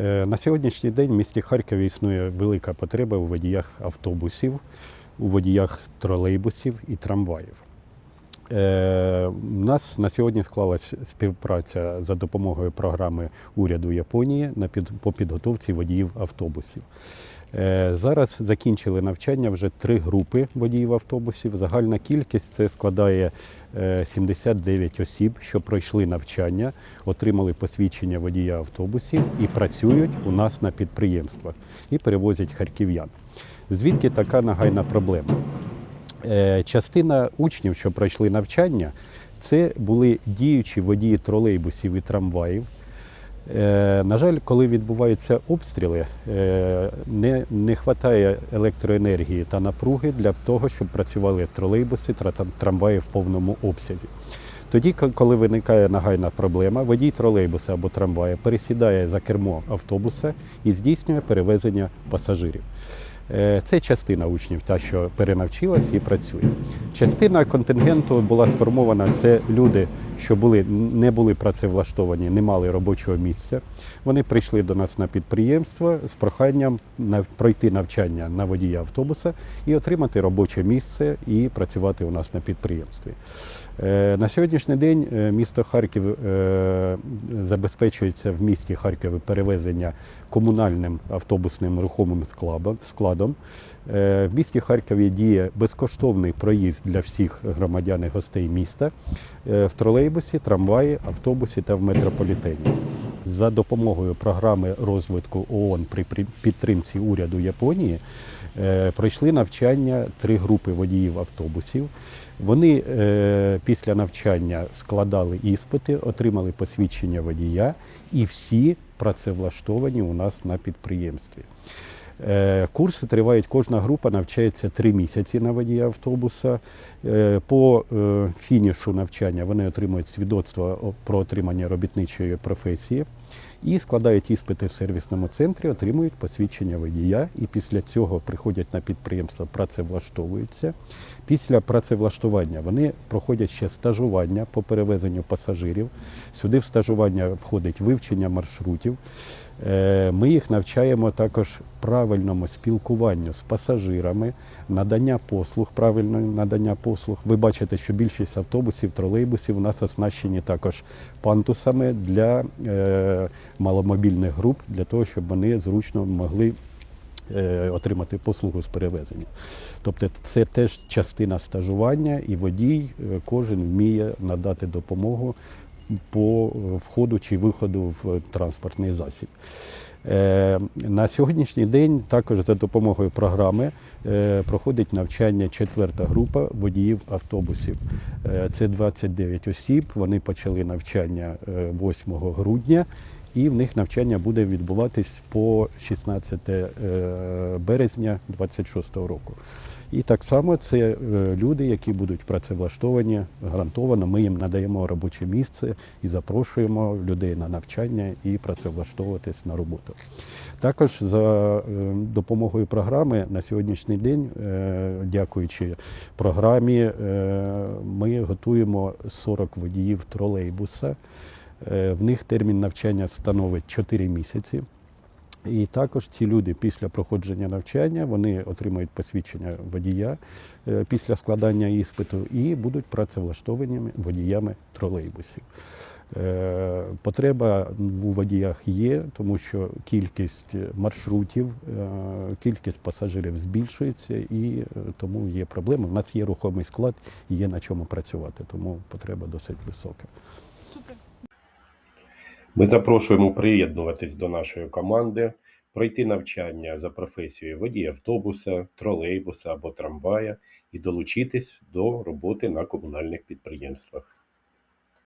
Е, На сьогоднішній день в місті Харкові існує велика потреба у водіях автобусів, у водіях тролейбусів і трамваїв. Е, У нас на сьогодні склалась співпраця за допомогою програми уряду Японії на під, по підготовці водіїв автобусів. Е, Зараз закінчили навчання вже три групи водіїв автобусів. Загальна кількість це складає е, 79 осіб, що пройшли навчання, отримали посвідчення водія автобусів і працюють у нас на підприємствах і перевозять харків'ян. Звідки така нагайна проблема? Е, Частина учнів, що пройшли навчання, це були діючі водії тролейбусів і трамваїв. Е, На жаль, коли відбуваються обстріли, е, не, не вистачає електроенергії та напруги для того, щоб працювали тролейбуси та трамваї в повному обсязі. Тоді, коли виникає нагайна проблема, водій тролейбуса або трамвая пересідає за кермо автобуса і здійснює перевезення пасажирів. Е, Це частина учнів, та що перенавчилась і працює. Частина контингенту була сформована. Це люди, що були не були працевлаштовані, не мали робочого місця. Вони прийшли до нас на підприємство з проханням пройти навчання на водія автобуса і отримати робоче місце і працювати у нас на підприємстві. Е, На сьогоднішній день е, місто Харків забезпечується в місті Харкові перевезення комунальним автобусним рухомим складом. Складом. Е, В місті Харкові діє безкоштовний проїзд для всіх громадян і гостей міста е, в тролейбусі, трамваї, автобусі та в метрополітені. За допомогою програми розвитку ООН при підтримці уряду Японії е, пройшли навчання три групи водіїв автобусів. Вони після навчання складали іспити, отримали посвідчення водія, і всі працевлаштовані у нас на підприємстві. Е, Курси тривають, кожна група навчається три місяці на водія автобуса. Е, По е, фінішу навчання вони отримують свідоцтво про отримання робітничої професії і складають іспити в сервісному центрі, отримують посвідчення водія і після цього приходять на підприємство, працевлаштовуються. Після працевлаштування вони проходять ще стажування по перевезенню пасажирів. Сюди в стажування входить вивчення маршрутів. Ми їх навчаємо також правильному спілкуванню з пасажирами, надання послуг, правильне надання послуг. Ви бачите, що більшість автобусів, тролейбусів у нас оснащені також пантусами для е, маломобільних груп, для того, щоб вони зручно могли е, отримати послугу з перевезення. Тобто це теж частина стажування, і водій е, кожен вміє надати допомогу по входу чи виходу в транспортний засіб. Е, На сьогоднішній день також за допомогою програми е, проходить навчання четверта група водіїв автобусів. Е, Це 29 осіб. Вони почали навчання е, 8 грудня, і в них навчання буде відбуватись по 16 е, березня 26 року. І так само це е, люди, які будуть працевлаштовані гарантовано. Ми їм надаємо робоче місце і запрошуємо людей на навчання і працевлаштовуватись на роботу. Також за е, допомогою програми на сьогоднішній день, е, дякуючи програмі, ми готуємо 40 водіїв тролейбуса. В них термін навчання становить 4 місяці. І також ці люди після проходження навчання вони отримають посвідчення водія е, після складання іспиту і будуть працевлаштовані водіями тролейбусів. Е, Потреба у водіях є, тому що кількість маршрутів, е, кількість пасажирів збільшується і тому є проблеми. У нас є рухомий склад, є на чому працювати, тому потреба досить висока. Ми запрошуємо приєднуватись до нашої команди, пройти навчання за професією водій автобуса, тролейбуса або трамвая і долучитись до роботи на комунальних підприємствах.